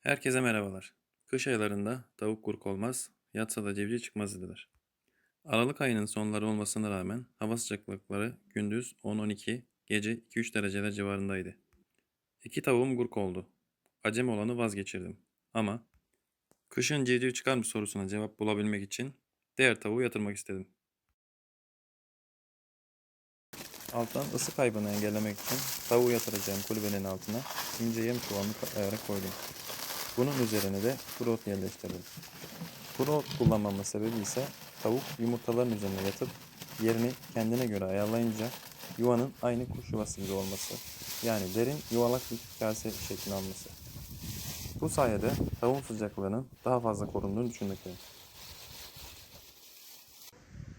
Herkese merhabalar. Kış aylarında tavuk kurk olmaz, yatsa da civciv çıkmaz dediler. Aralık ayının sonları olmasına rağmen hava sıcaklıkları gündüz 10-12, gece 2-3 dereceler civarındaydı. İki tavuğum kurk oldu. Acem olanı vazgeçirdim. Ama kışın civciv çıkar mı sorusuna cevap bulabilmek için diğer tavuğu yatırmak istedim. Alttan ısı kaybını engellemek için tavuğu yatıracağım kulübenin altına ince yem çuvalını katlayarak koydum. Bunun üzerine de kuru ot yerleştirdim. Kuru ot kullanmamın sebebi ise tavuk yumurtaların üzerine yatıp yerini kendine göre ayarlayınca yuvanın aynı kuş yuvası gibi olması. Yani derin yuvalak bir kase şeklini alması. Bu sayede tavuğun sıcaklığının daha fazla korunduğunu düşünmekteyim.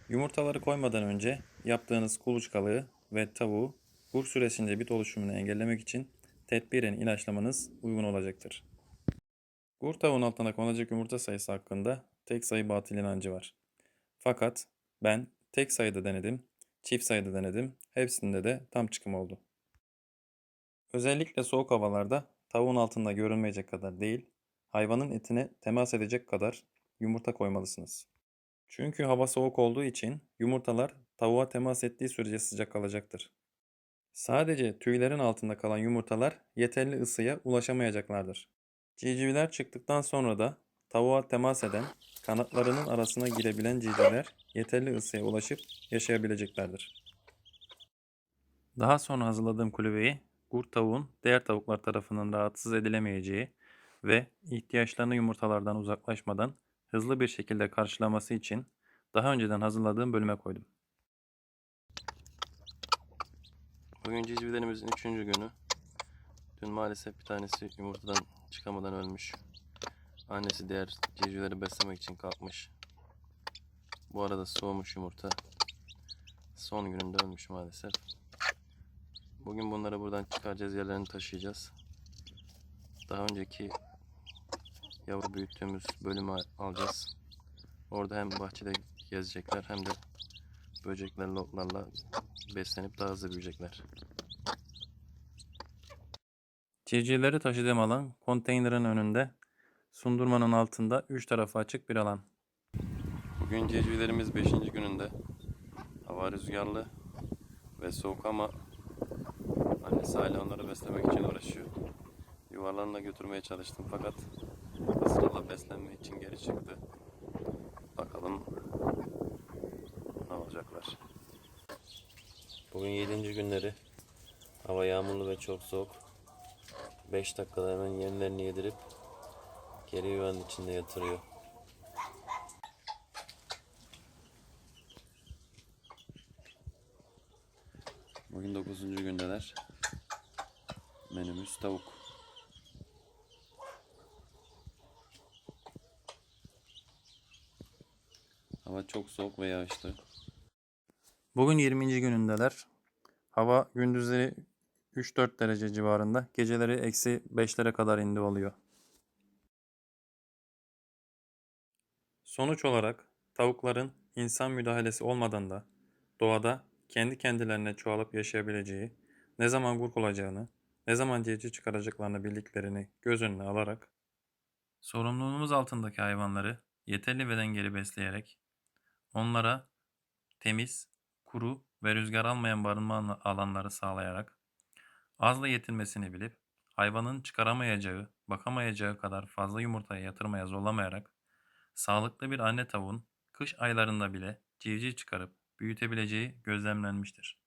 Yumurtaları koymadan önce yaptığınız kuluçkalığı ve tavuğu kur süresince bit oluşumunu engellemek için tedbiren ilaçlamanız uygun olacaktır. Gur tavuğun altına konacak yumurta sayısı hakkında tek sayı batıl inancı var. Fakat ben tek sayıda denedim, çift sayıda denedim, hepsinde de tam çıkım oldu. Özellikle soğuk havalarda tavuğun altında görünmeyecek kadar değil, hayvanın etine temas edecek kadar yumurta koymalısınız. Çünkü hava soğuk olduğu için yumurtalar tavuğa temas ettiği sürece sıcak kalacaktır. Sadece tüylerin altında kalan yumurtalar yeterli ısıya ulaşamayacaklardır. Civcivler çıktıktan sonra da tavuğa temas eden, kanatlarının arasına girebilen civcivler yeterli ısıya ulaşıp yaşayabileceklerdir. Daha sonra hazırladığım kulübeyi kurt tavuğun diğer tavuklar tarafından rahatsız edilemeyeceği ve ihtiyaçlarını yumurtalardan uzaklaşmadan hızlı bir şekilde karşılaması için daha önceden hazırladığım bölüme koydum. Bugün civcivlerimizin üçüncü günü. Dün maalesef bir tanesi yumurtadan çıkamadan ölmüş. Annesi diğer civcivleri beslemek için kalkmış. Bu arada soğumuş yumurta. Son gününde ölmüş maalesef. Bugün bunları buradan çıkaracağız, yerlerini taşıyacağız. Daha önceki yavru büyüttüğümüz bölümü alacağız. Orada hem bahçede gezecekler hem de böceklerle, otlarla beslenip daha hızlı büyüyecekler. Civcivleri taşıdığım alan konteynerin önünde sundurmanın altında üç tarafı açık bir alan. Bugün civcivlerimiz 5. gününde. Hava rüzgarlı ve soğuk ama annesi hala onları beslemek için uğraşıyor. Yuvalarına götürmeye çalıştım fakat ısrarla beslenme için geri çıktı. Bakalım ne olacaklar. Bugün 7. günleri. Hava yağmurlu ve çok soğuk. 5 dakikada hemen yemlerini yedirip geri yuvanın içinde yatırıyor. Bugün 9. gündeler. Menümüz tavuk. Hava çok soğuk ve yağışlı. Bugün 20. günündeler. Hava gündüzleri 3-4 derece civarında. Geceleri eksi 5'lere kadar indi oluyor. Sonuç olarak tavukların insan müdahalesi olmadan da doğada kendi kendilerine çoğalıp yaşayabileceği, ne zaman gurk olacağını, ne zaman civciv çıkaracaklarını bildiklerini göz önüne alarak sorumluluğumuz altındaki hayvanları yeterli ve dengeli besleyerek onlara temiz, kuru ve rüzgar almayan barınma alanları sağlayarak azla yetinmesini bilip hayvanın çıkaramayacağı, bakamayacağı kadar fazla yumurtaya yatırmaya zorlamayarak sağlıklı bir anne tavuğun kış aylarında bile civciv çıkarıp büyütebileceği gözlemlenmiştir.